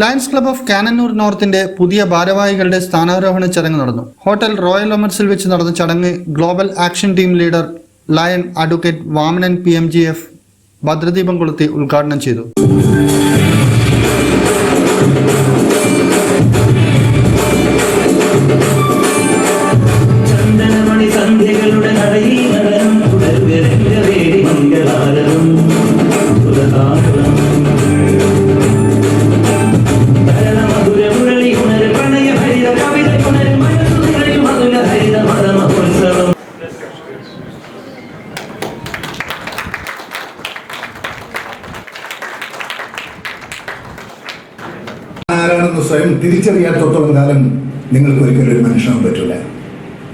Lions club of Cannanore നോർത്തിന്റെ പുതിയ ഭാരവാഹികളുടെ സ്ഥാനാരോഹണ ചടങ്ങ് നടന്നു. ഹോട്ടൽ റോയൽ ഒമർസിൽ വെച്ച് നടന്ന ചടങ്ങ് global action team leader lion advocate Vamanan P M J F ഭദ്രദീപം കൊളുത്തി ഉദ്ഘാടനം ചെയ്തു. ആരാണെന്ന് സ്വയം തിരിച്ചറിയാത്തോളം കാലം നിങ്ങൾക്ക് ഒരിക്കലും ഒരു മനുഷ്യനാകാൻ പറ്റില്ല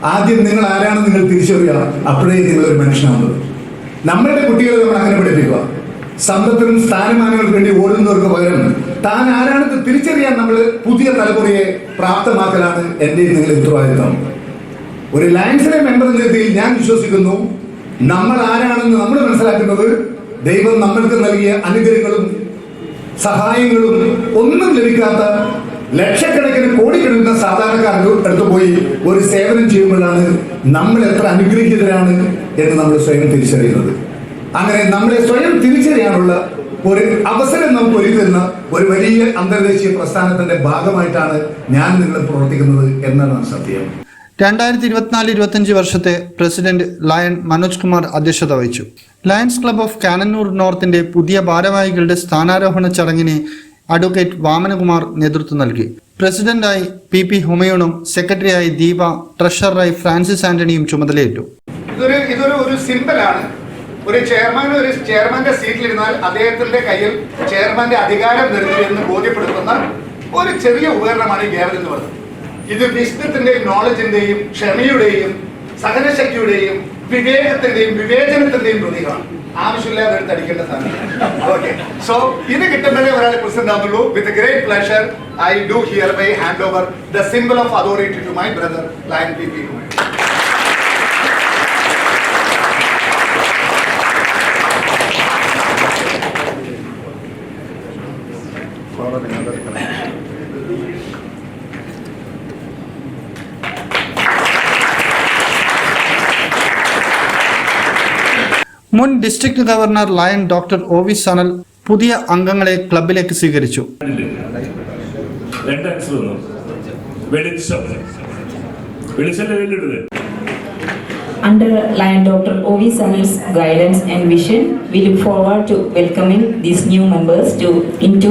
ആദ്യം നിങ്ങൾ ആരാണെന്ന് നിങ്ങൾ തിരിച്ചറിയണം. അപ്പോഴേ നിങ്ങൾ ഒരു മനുഷ്യനാവുന്നത്. നമ്മളുടെ കുട്ടികളെ നമ്മൾ അങ്ങനെ പഠിപ്പിക്കുക. സമ്പത്തിനും സ്ഥാനമാനങ്ങൾക്ക് വേണ്ടി ഓടുന്നവർക്ക് പകരം താൻ ആരാണെന്ന് തിരിച്ചറിയാൻ നമ്മൾ പുതിയ തലമുറയെ പ്രാപ്തമാക്കലാണ് എന്റെയും നിങ്ങളുടെ ഉത്തരവാദിത്വം. ഒരു ലയൻസിലെ മെമ്പർ എന്ന രീതിയിൽ ഞാൻ വിശ്വസിക്കുന്നു. നമ്മൾ ആരാണെന്ന് നമ്മൾ മനസ്സിലാക്കുന്നത് ദൈവം നമ്മൾക്ക് നൽകിയ അനുഗ്രഹങ്ങളും സഹായങ്ങളും ഒന്നും ലഭിക്കാത്ത ലക്ഷക്കണക്കിന് കോടിക്കണക്കിന് സാധാരണക്കാർക്ക് അടുത്ത് പോയി ഒരു സേവനം ചെയ്യുമ്പോഴാണ് നമ്മൾ എത്ര അനുഗ്രഹീതരാണ് എന്ന് നമ്മൾ സ്വയം തിരിച്ചറിയുന്നത്. അങ്ങനെ നമ്മളെ സ്വയം തിരിച്ചറിയാനുള്ള ഒരു അവസരം നമുക്ക് ഒരുക്കുന്ന ഒരു വലിയ അന്തർദേശീയ പ്രസ്ഥാനത്തിന്റെ ഭാഗമായിട്ടാണ് ഞാൻ നിങ്ങൾ പ്രവർത്തിക്കുന്നത് എന്നതാണ് സത്യം. രണ്ടായിരത്തി ഇരുപത്തിനാല് ഇരുപത്തഞ്ച് വർഷത്തെ പ്രസിഡന്റ് ലയൺ മനോജ് കുമാർ അധ്യക്ഷത വഹിച്ചു. ലയൺസ് ക്ലബ് ഓഫ് കാനന്നൂർ നോർത്തിന്റെ പുതിയ ഭാരവാഹികളുടെ സ്ഥാനാരോഹണ ചടങ്ങിന് അഡ്വക്കേറ്റ് വാമനകുമാർ നേതൃത്വം നൽകി. പ്രസിഡന്റായി പി പി ഹുമയൂണും സെക്രട്ടറിയായി ദീപ ട്രഷററായി ഫ്രാൻസിസ് ആന്റണിയും ചുമതലയേറ്റു. ഇതൊരു ഇതൊരു ഒരു സിമ്പലാണ് ഒരു ചെയർമാൻ ഒരു ചെയർമാന്റെ സീറ്റിലിരുന്നാൽ അദ്ദേഹത്തിന്റെ കയ്യിൽ ചെയർമാന്റെ അധികാരം നിർത്തി എന്ന് ബോധ്യപ്പെടുത്തുന്ന ഒരു ചെറിയ ഉപകരണമാണ് ഈ എന്ന് പറയുന്നത്. ഇത് വിഷ്ണുത്തിന്റെയും നോളജിന്റെയും ക്ഷമയുടെയും സഹനശക്തിയുടെയും വിവേകത്തിന്റെയും വിവേചനത്തിന്റെയും പ്രതീകമാണ് ആവശ്യമില്ലാതെ എടുത്തടിക്കേണ്ട സമയം ഓക്കെ സോ ഇത് കിട്ടുമ്പോഴേ ഒരാളെ president with great pleasure I do hereby hand over the simple of authority to my brother lion P P മുൻ district governor lion doctor O V Sanal പുതിയ അംഗങ്ങളെ ക്ലബിലേക്ക് സ്വീകരിച്ചു Under Lion Dr. O.V. Sanil's guidance and vision, we look forward to welcoming these new members to into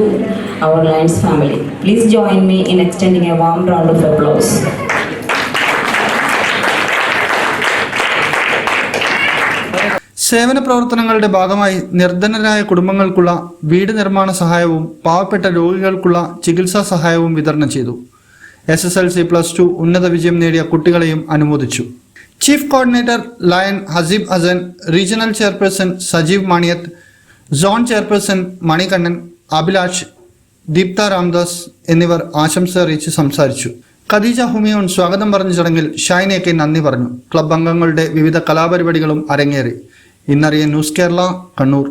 our Lions family. Please join me in extending a warm round of applause. സേവന പ്രവർത്തനങ്ങളുടെ ഭാഗമായി നിർധനരായ കുടുംബങ്ങൾക്കുള്ള വീട് നിർമ്മാണ സഹായവും പാവപ്പെട്ട രോഗികൾക്കുള്ള ചികിത്സാ സഹായവും വിതരണം ചെയ്തു. S S L C plus two ഉന്നത വിജയം നേടിയ കുട്ടികളെയും അനുമോദിച്ചു. Chief coordinator lion Haseeb Hasan regional chairperson Sajeev Maniyath zone chairperson Manikannan Abhilash Deeptha Ramdas എന്നിവർ ആശംസ അറിയിച്ച് സംസാരിച്ചു. ഖദീജ ഹുമിയോൺ സ്വാഗതം പറഞ്ഞ ചടങ്ങിൽ ഷൈനയ്ക്ക് നന്ദി പറഞ്ഞു. ക്ലബ് അംഗങ്ങളുടെ വിവിധ കലാപരിപാടികളും അരങ്ങേറി. ഇന്നറിയ ന്യൂസ് കേരള കണ്ണൂർ.